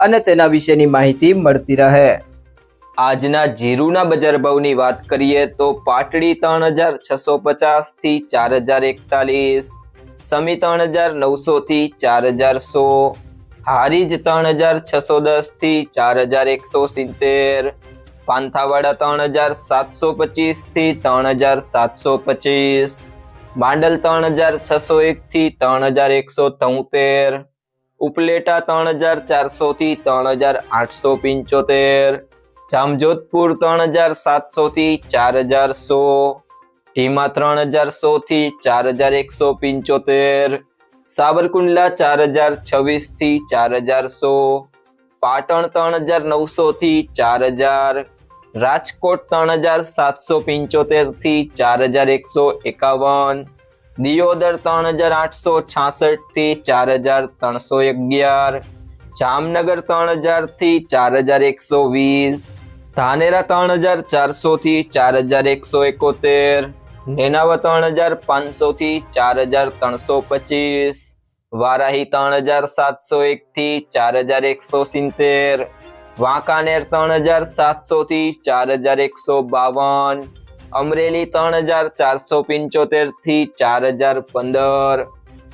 અને તેના વિશેની માહિતી મળતી રહે. આજના જીરુના બજાર ભાવની વાત કરીએ તો પાટડી ત્રણ હજાર છસો પચાસથી ચાર હજાર એકતાલીસ, સમી ત્રણ હજાર નવસો થી ચાર હજાર સો, હારીજ ત્રણ હજાર છસો દસથી ચાર હજાર એકસો સિત્તેર, પાંથાવાડા ત્રણ હજાર સાતસો પચીસથી ત્રણ હજાર સાતસો પચીસ, માંડલ ત્રણ હજાર છસો એક થી ત્રણ હજાર એકસો તોતેર ઉપલેટા ત્રણ હજાર ચારસો થી ત્રણ હજાર આઠસો પંચોતેર, જામજોધપુર ત્રણ હજાર સાતસો થી ચાર હજાર સો, ઢીમા ત્રણ હજાર સો થી ચાર હજાર એકસો પંચોતેર, સાબરકુંડલા ચાર હજાર છવ્વીસથી ચાર હજાર સો, પાટણ ત્રણ હજાર નવસો થી ચાર હજાર, રાજકોટ ત્રણ હજાર સાતસો પંચોતેરથી ચાર હજાર એકસો એકાવન દિયોદર ત્રણ હજાર આઠસો છાસઠથી ચાર હજાર ત્રણસો અગિયાર, જામનગર ત્રણ હજારથી ચાર હજાર એકસો વીસ, ધાનેરા ત્રણ હજાર ચારસો થી ચાર હજાર એકસો એકોતેર નેનાવા ત્રણ હજાર પાંચસો થી ચાર હજાર ત્રણસો પચીસ, વારાહી ત્રણ હજાર સાતસો એક થી ચાર હજાર એકસો સિત્તેર, વાંકાનેર ત્રણ હજાર સાતસો થી ચાર હજાર એકસો બાવન અમરેલી ત્રણ હજાર ચારસો પંચોતેરથી ચાર હજાર પંદર.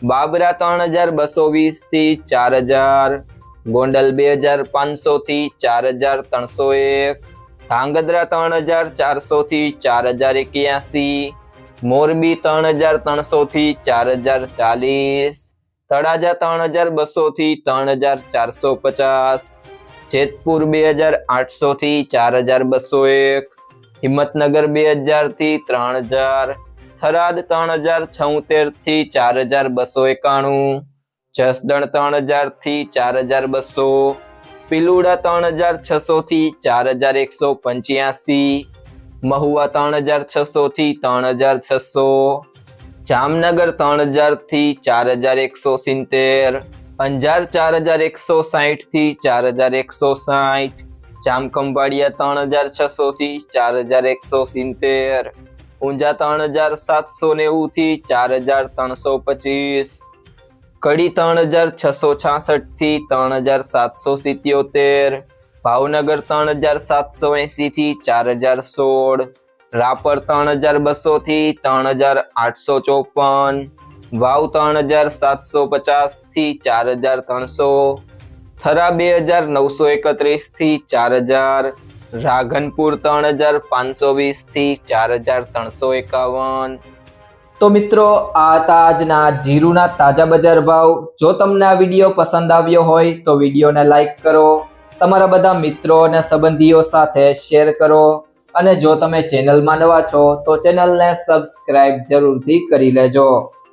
બાબરા ત્રણ હજાર બસો વીસથી ચાર હજાર. ગોંડલ બે હજાર પાંચસો થી ચાર હજાર ત્રણસો એક. ધાંગધ્રા ત્રણ હજાર ચારસો થી ચાર હજાર એક્યાસી. મોરબી ત્રણ હજાર ત્રણસો થી ચાર હજાર ચાલીસ. તળાજા ત્રણ હજાર બસો થી ત્રણ હજાર ચારસો પચાસ. જેતપુર બે હજાર આઠસો થી ચાર હજાર બસો એક. હિંમતનગર બે હજારથી ત્રણ હજાર, થરાદ ત્રણ હજાર છોતેરથી ચાર હજાર બસો એકાણું, જસદણ ત્રણ હજારથી ચાર હજાર બસો, પિલુડા ત્રણ હજાર છસો થી ચાર હજાર એકસો પંચ્યાસી, મહુવા ત્રણ હજાર છસો થી ત્રણ હજાર છસો, જામનગર ત્રણ હજારથી ચાર હજાર એકસો સિત્તેર, અંજાર ચાર હજાર એકસો સાઠથી ચાર હજાર એકસો સાઠ જામખંભાળિયા ત્રણ હજાર છસો થી ચાર હજાર એકસો સિત્તેર, ઊંઝા ત્રણ હજાર સાતસો નેવું થી ચાર હજાર ત્રણસો પચીસ, કડી ત્રણ હજાર છસો છાસઠથી ત્રણ હજાર સાતસો સિત્યોતેર, ભાવનગર ત્રણ હજાર સાતસો એસી થી ચાર હજાર સોળ, રાપર ત્રણ હજાર બસો થી ત્રણ હજાર આઠસો ચોપન, વાવ ત્રણ હજાર સાતસો પચાસથી ચાર હજાર ત્રણસો થરા બે હજાર નવસો એકત્રીસથી ચાર હજાર, રાઘનપુર ત્રણ હજાર પાંચસો વીસથી ચાર હજાર ત્રણસો એકાવન. તો મિત્રો, આ હતા આજના જીરુના તાજા બજાર ભાવ. જો તમને આ વીડિયો પસંદ આવ્યો હોય, તો વિડીયોને લાઈક કરો. તમારા બધા મિત્રો અને સંબંધીઓ સાથે શેર કરો. અને જો તમે ચેનલમાં નવા છો, તો ચેનલને સબસ્ક્રાઇબ જરૂરથી કરી લેજો.